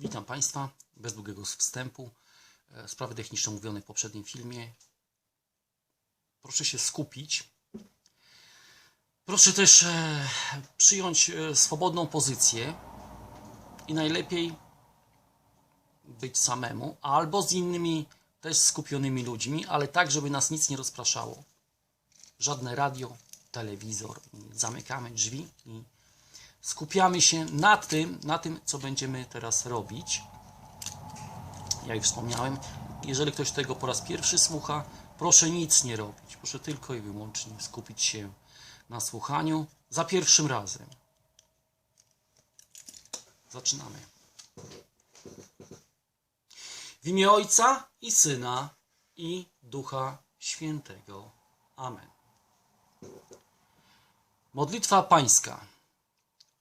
Witam Państwa. Bez długiego wstępu. E, Sprawy techniczne mówione w poprzednim filmie. Proszę się skupić. Proszę też e, przyjąć e, swobodną pozycję i najlepiej być samemu albo z innymi też skupionymi ludźmi, ale tak, żeby nas nic nie rozpraszało. Żadne radio, telewizor. Zamykamy drzwi i skupiamy się na tym, na tym, co będziemy teraz robić. Jak już wspomniałem, jeżeli ktoś tego po raz pierwszy słucha, proszę nic nie robić. Proszę tylko i wyłącznie skupić się na słuchaniu za pierwszym razem. Zaczynamy. W imię Ojca i Syna i Ducha Świętego. Amen. Modlitwa Pańska.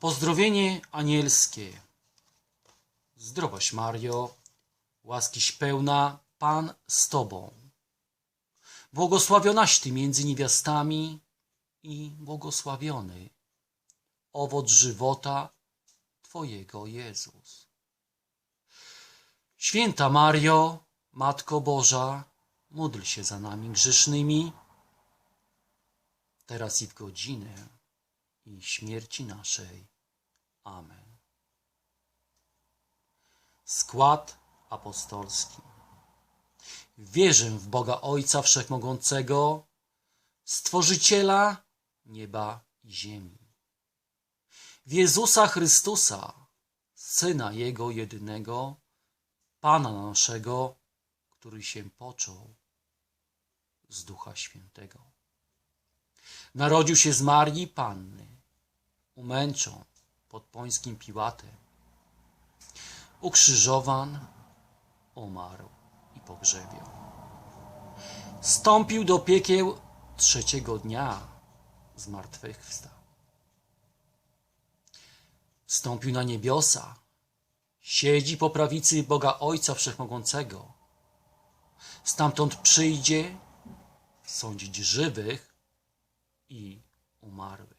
Pozdrowienie anielskie. Zdrowaś Mario, łaskiś pełna, Pan z Tobą. Błogosławionaś Ty między niewiastami i błogosławiony owoc żywota Twojego Jezus. Święta Mario, Matko Boża, módl się za nami grzesznymi, teraz i w godzinę i śmierci naszej. Amen. Skład apostolski. Wierzę w Boga Ojca Wszechmogącego, Stworzyciela nieba i ziemi. W Jezusa Chrystusa, Syna Jego jedynego, Pana naszego, który się począł z Ducha Świętego. Narodził się z Marii Panny, umęczon pod pońskim Piłatem, ukrzyżowan, umarł i pogrzebiał. Stąpił do piekieł trzeciego dnia, zmartwychwstał. Wstąpił na niebiosa, siedzi po prawicy Boga Ojca Wszechmogącego. Stamtąd przyjdzie sądzić żywych i umarłych.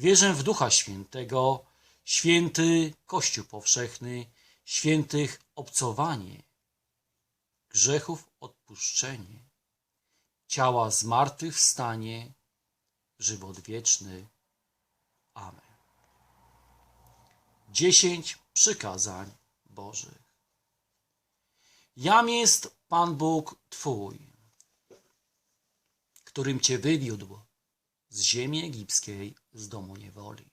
Wierzę w Ducha Świętego, święty Kościół powszechny, świętych obcowanie, grzechów odpuszczenie, ciała zmartwychwstanie, żywot wieczny. Amen. Dziesięć przykazań Bożych. Jam jest Pan Bóg Twój, którym Cię wywiódł z ziemi egipskiej, z domu niewoli.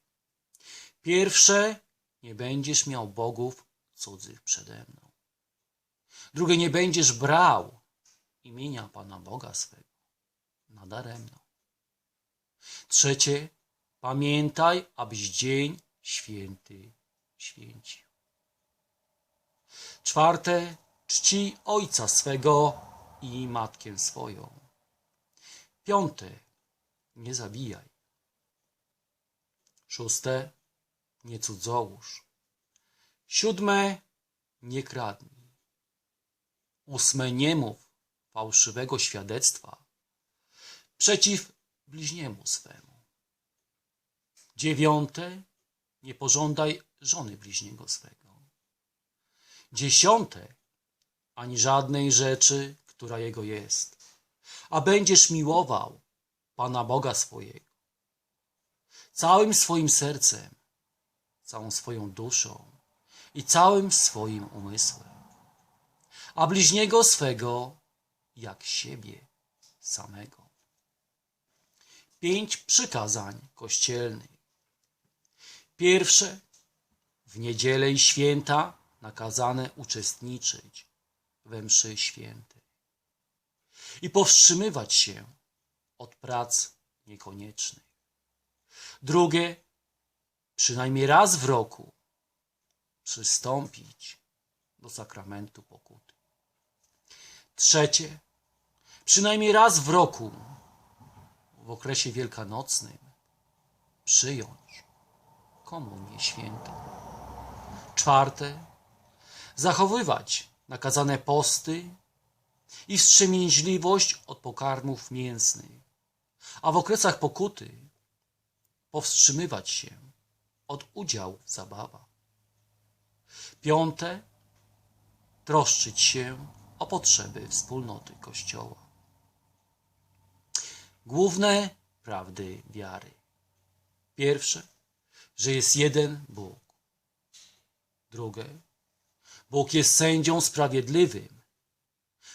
Pierwsze, nie będziesz miał bogów cudzych przede mną. Drugie, nie będziesz brał imienia Pana Boga swego nadaremno. Trzecie, pamiętaj, abyś dzień święty święcił. Czwarte, czci ojca swego i matkę swoją. Piąte, nie zabijaj. Szóste, nie cudzołóż. Siódme, nie kradnij. Ósme, nie mów fałszywego świadectwa przeciw bliźniemu swemu. Dziewiąte, nie pożądaj żony bliźniego swego. Dziesiąte, ani żadnej rzeczy, która jego jest, a będziesz miłował Pana Boga swojego całym swoim sercem, całą swoją duszą i całym swoim umysłem, a bliźniego swego jak siebie samego. Pięć przykazań kościelnych. Pierwsze, w niedzielę i święta nakazane uczestniczyć we mszy świętej i powstrzymywać się od prac niekoniecznych. Drugie, przynajmniej raz w roku przystąpić do sakramentu pokuty. Trzecie, przynajmniej raz w roku, w okresie wielkanocnym, przyjąć komunię świętą. Czwarte, zachowywać nakazane posty i wstrzemięźliwość od pokarmów mięsnych, a w okresach pokuty powstrzymywać się od udziału w zabawach. Piąte, troszczyć się o potrzeby wspólnoty Kościoła. Główne prawdy wiary. Pierwsze, że jest jeden Bóg. Drugie, Bóg jest sędzią sprawiedliwym,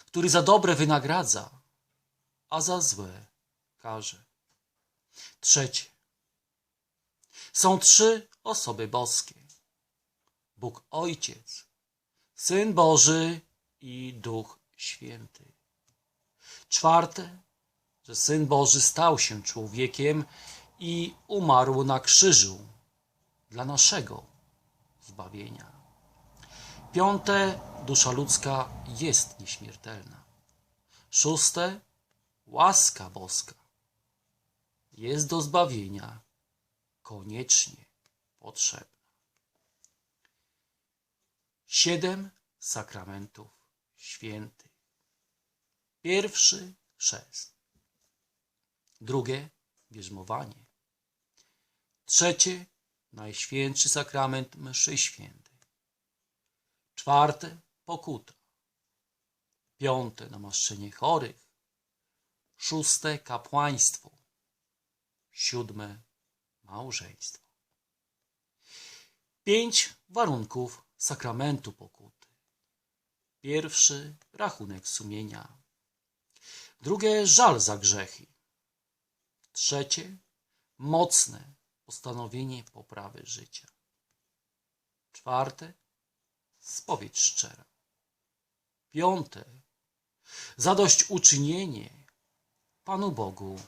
który za dobre wynagradza, a za złe karze. Trzecie, są trzy osoby boskie. Bóg Ojciec, Syn Boży i Duch Święty. Czwarte, że Syn Boży stał się człowiekiem i umarł na krzyżu dla naszego zbawienia. Piąte, dusza ludzka jest nieśmiertelna. Szóste, łaska boska jest do zbawienia koniecznie potrzebna. Siedem sakramentów świętych. Pierwszy chrzest. Drugie bierzmowanie. Trzecie najświętszy sakrament mszy świętej. Czwarte pokuta. Piąte namaszczenie chorych. Szóste kapłaństwo. Siódme małżeństwo. Pięć warunków sakramentu pokuty. Pierwszy rachunek sumienia. Drugie żal za grzechy. Trzecie mocne postanowienie poprawy życia. Czwarte spowiedź szczera. Piąte zadośćuczynienie Panu Bogu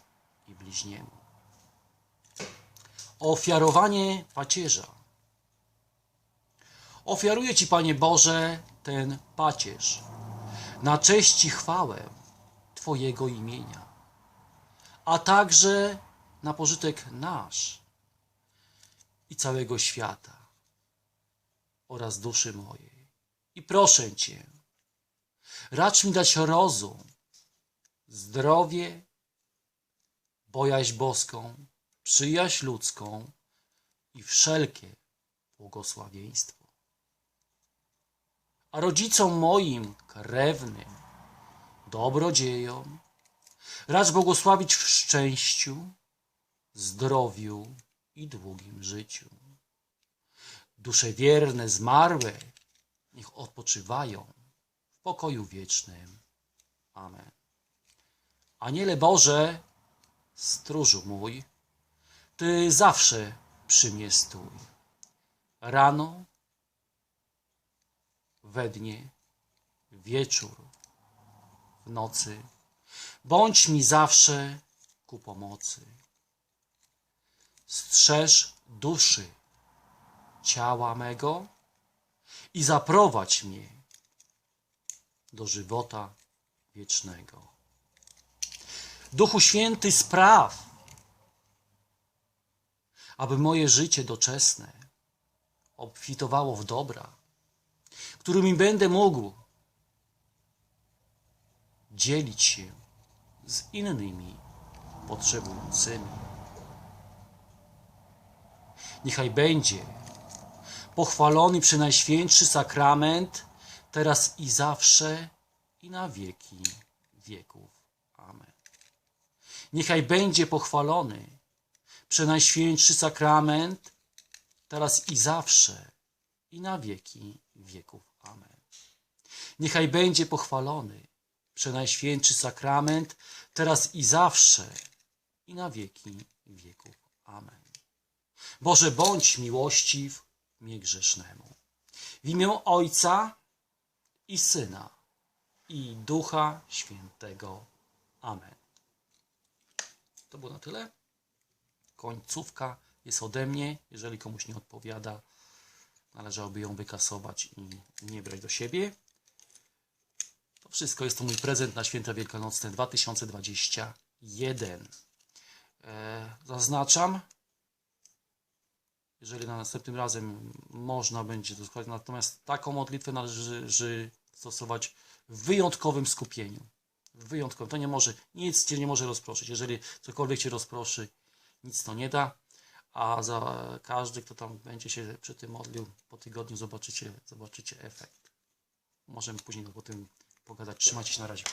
i bliźniemu. Ofiarowanie pacierza. Ofiaruję Ci, Panie Boże, ten pacierz na cześć i chwałę Twojego imienia, a także na pożytek nasz i całego świata oraz duszy mojej. I proszę Cię, racz mi dać rozum, zdrowie, bojaźń boską, przyjaźń ludzką i wszelkie błogosławieństwo. A rodzicom moim krewnym, dobrodziejom, racz błogosławić w szczęściu, zdrowiu i długim życiu. Dusze wierne, zmarłe, niech odpoczywają w pokoju wiecznym. Amen. Aniele Boże, stróżu mój, Ty zawsze przy mnie stój. Rano, we dnie, wieczór, w nocy. Bądź mi zawsze ku pomocy. Strzeż duszy, ciała mego i zaprowadź mnie do żywota wiecznego. Duchu Święty, spraw, aby moje życie doczesne obfitowało w dobra, którymi będę mógł dzielić się z innymi potrzebującymi. Niechaj będzie pochwalony Przenajświętszy Sakrament, teraz i zawsze i na wieki wieków. Amen. Niechaj będzie pochwalony Przenajświętszy Sakrament, teraz i zawsze i na wieki wieków. Amen. Niechaj będzie pochwalony Przenajświętszy Sakrament, teraz i zawsze i na wieki wieków. Amen. Boże, bądź miłościw mnie grzesznemu. W imię Ojca i Syna i Ducha Świętego. Amen. To było na tyle. Końcówka jest ode mnie. Jeżeli komuś nie odpowiada, należałoby ją wykasować i nie brać do siebie. To wszystko jest to mój prezent na święta wielkanocne 2021. E, zaznaczam, jeżeli na następnym razem można będzie to słuchać, natomiast taką modlitwę należy stosować w wyjątkowym skupieniu. Wyjątkowym. To nie może, nic Cię nie może rozproszyć. Jeżeli cokolwiek Cię rozproszy, nic to nie da. A za każdy, kto tam będzie się przy tym modlił, po tygodniu zobaczycie, zobaczycie efekt. Możemy później o tym pogadać. Trzymajcie się na razie.